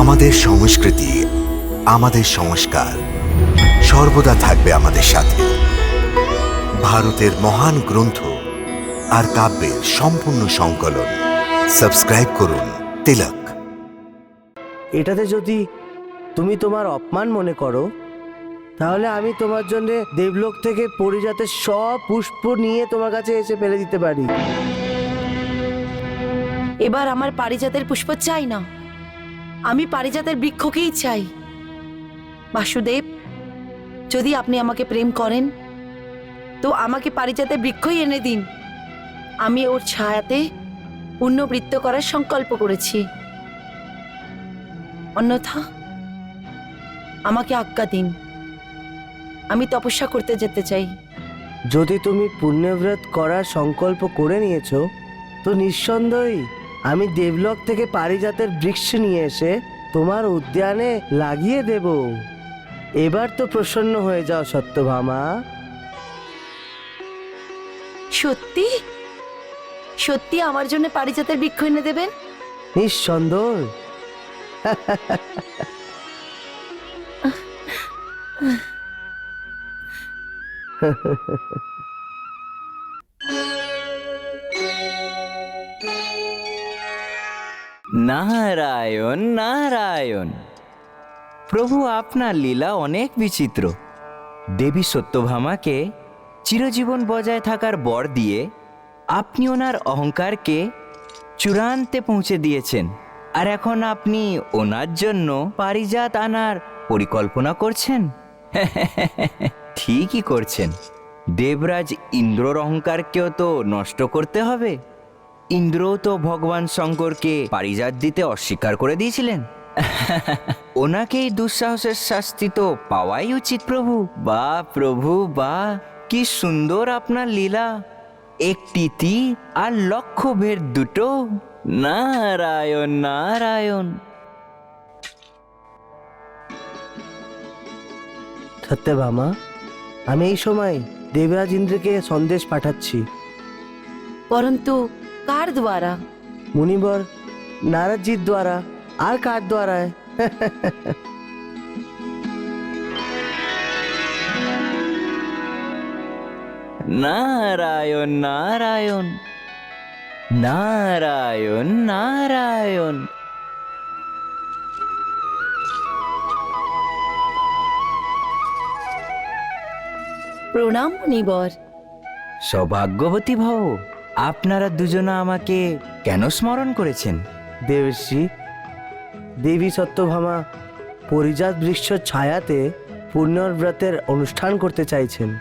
আমাদের সংস্কৃতি আমাদের সংস্কার সর্বদা থাকবে আমাদের সাথে। ভারতের মহান গ্রন্থ আর কাব্যের সম্পূর্ণ সংকলন। সাবস্ক্রাইব করুন তিলক। এটাতে যদি তুমি তোমার অপমান মনে করো তাহলে আমি তোমার জন্য দেবলোক থেকে পরিজাতের সব পুষ্প নিয়ে তোমার কাছে এসে ফেলে দিতে পারি। এবার আমার পারিজাতের পুষ্প চাই না। আমি পারিজাতের বৃক্ষকেই চাই। বাসুদেব, যদি আপনি আমাকে প্রেম করেন, তো আমাকে পারিজাতের বৃক্ষই এনে দিন। আমি ওর ছায়াতে পুণ্যবৃত্ত করার সংকল্প করেছি। অন্যথা, আমাকে আজ্ঞা দিন। আমি তপস্যা করতে যেতে চাই। যদি তুমি পুণ্যব্রত করার সংকল্প করে নিয়েছো, তো নিঃসন্দেহই আমি দেবলোক থেকে পারিজাতের বৃক্ষ নিয়ে এসে তোমার উদ্যানে লাগিয়ে দেব। এবার তো প্রসন্ন হয়ে যাও সত্যভামা। সত্যি? সত্যি আমার জন্য পারিজাতের বৃক্ষ এনে দেবেন? নিঃসন্দেহ। নারায়ণ নারায়ণ। প্রভু আপনার লীলা অনেক বিচিত্র। দেবী সত্যভামাকে চিরজীবন বজায় থাকার বর দিয়ে আপনি ওনার অহংকারকে চূড়ান্তে পৌঁছে দিয়েছেন। আর এখন আপনি ওনার জন্য পারিজাত আনার পরিকল্পনা করছেন? ঠিকই করছেন। দেবরাজ ইন্দ্রর অহংকারকেও তো নষ্ট করতে হবে। ইন্দ্রও তো ভগবান শঙ্করকে পারিজাত দিতে অস্বীকার করে দিয়েছিলেন। ওনাকেই দুঃসাহসের শাস্তি তো পাওয়াই উচিত প্রভু। বা প্রভু বা কি সুন্দর আপনার লীলা। একটি তীর আর লক্ষ ভের দুটো। নারায়ণ নারায়ণ। সত্যভামা আমি এই সময় দেবরাজ ইন্দ্রকে সন্দেশ পাঠাচ্ছি। পরন্তু কার দ্বারা? মুনিবর নারদজির দ্বারা আর কার দ্বারায় নারায়ণ নারায়ণ নারায়ণ নারায়ণ। প্রণাম মুনিবর। সৌভাগ্যবতী ভব আপনারা দুজনা আমাকে কেন স্মরণ করেছেন? দেবশ্রী দেবী সত্যভামা পরিজাত বৃক্ষ ছায়াতে পুনর্ব্রতের অনুষ্ঠান করতে চাইছেন।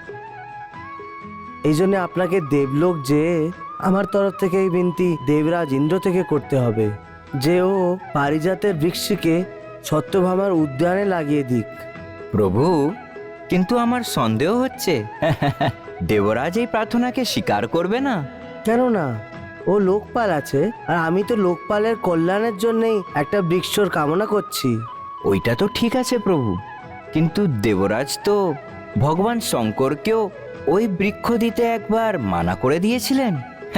এই জন্য আপনাকে দেবলোক যে আমার তরফ থেকে এই বিনতি দেবরাজ ইন্দ্র থেকে করতে হবে যে ও পারিজাতের বৃক্ষকে সত্যভামার উদ্যানে লাগিয়ে দিক। প্রভু কিন্তু আমার সন্দেহ হচ্ছে। দেবরাজ এই প্রার্থনাকে স্বীকার করবে না? কেন না ও লোকপাল আছে আর আমি তো লোকপালের কল্যাণের জন্যই একটা বৃক্ষর কামনা করছি। ওইটা তো ঠিক আছে প্রভু কিন্তু দেবরাজ তো ভগবান শঙ্করকেও ওই বৃক্ষ দিতে একবার মানা করে দিয়েছিলেন।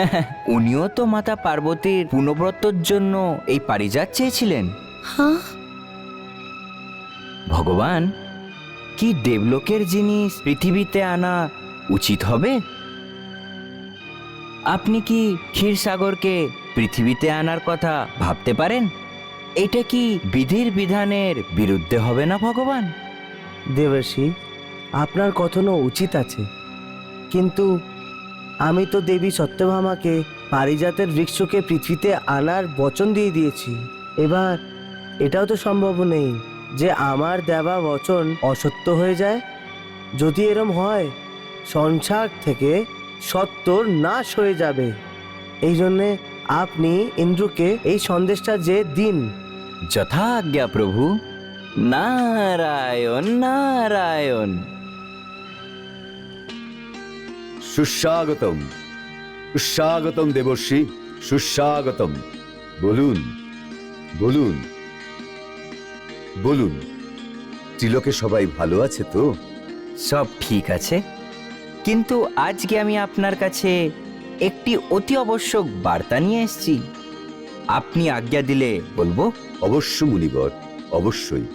উনিও তো মাতা পার্বতীর পুনব্রতর জন্য এই পারিজাত চেয়েছিলেন। হ্যাঁ? ভগবান কি দেবলোকের জিনিস পৃথিবীতে আনা উচিত হবে? আপনি কি ক্ষীরসাগরকে পৃথিবীতে আনার কথা ভাবতে পারেন? এটা কি বিধির বিধানের বিরুদ্ধে হবে না ভগবান? দেবর্ষি আপনার কথনও উচিত আছে। কিন্তু আমি তো দেবী সত্যভামাকে পারিজাতের বৃক্ষকে পৃথিবীতে আনার বচন দিয়ে দিয়েছি। এবার এটাও তো সম্ভব নেই যে আমার দেওয়া বচন অসত্য হয়ে যায়। যদি এরম হয়, সংসার থেকে সত্যর নাশ হয়ে যাবে। এই জন্যে আপনি ইন্দ্রকে এই সন্দেশটা যে দিন। যথা আজ্ঞা প্রভু। নারায়ণ নারায়ণ। সুস্বাগতম। সুস্বাগতম দেবশ্রী সুস্বাগতম। বলুন বলুন বলুন ত্রিলোকে সবাই ভালো আছে তো? সব ঠিক আছে। কিন্তু আজকে আমি আপনার কাছে একটি অতি আবশ্যক বার্তা নিয়ে এসেছি। আপনি আজ্ঞা দিলে বলব? অবশ্য মুনিবর অবশ্যই।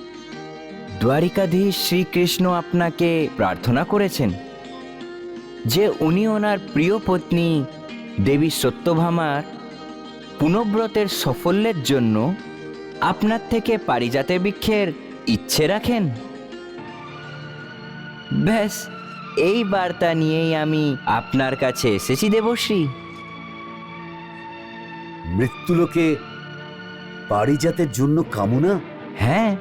দ্বারিকাধীশ শ্রীকৃষ্ণ আপনাকে প্রার্থনা করেছেন যে উনি ওনার প্রিয় পত্নী দেবী সত্যভামার পুনব্রতের সাফল্যের জন্য আপনার থেকে পারিজাতের বৃক্ষের ইচ্ছে রাখেন। ব্যাস এই বার্তা নিয়েই আমি আপনার কাছে এসেছি দেবশ্রী। মৃত্যুলোকে পারিজাতের জন্য কামনা? হ্যাঁ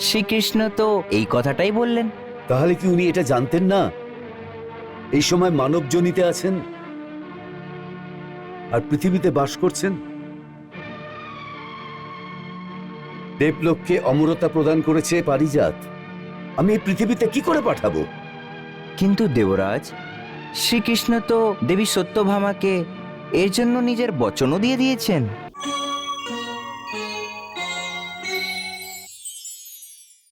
শ্রীকৃষ্ণ তো এই কথাটাই বললেন। তাহলে কি উনি এটা জানতেন না? এই সময় মানব জনিতে আছেন আর পৃথিবীতে বাস করছেন? দেবলোককে অমরতা প্রদান করেছে পারিজাত। আমি এই পৃথিবীতে কি করে পাঠাবো? কিন্তু দেবরাজ শ্রীকৃষ্ণ তো দেবী সত্যভামাকে এর জন্য নিজের বচনও দিয়ে দিয়েছেন।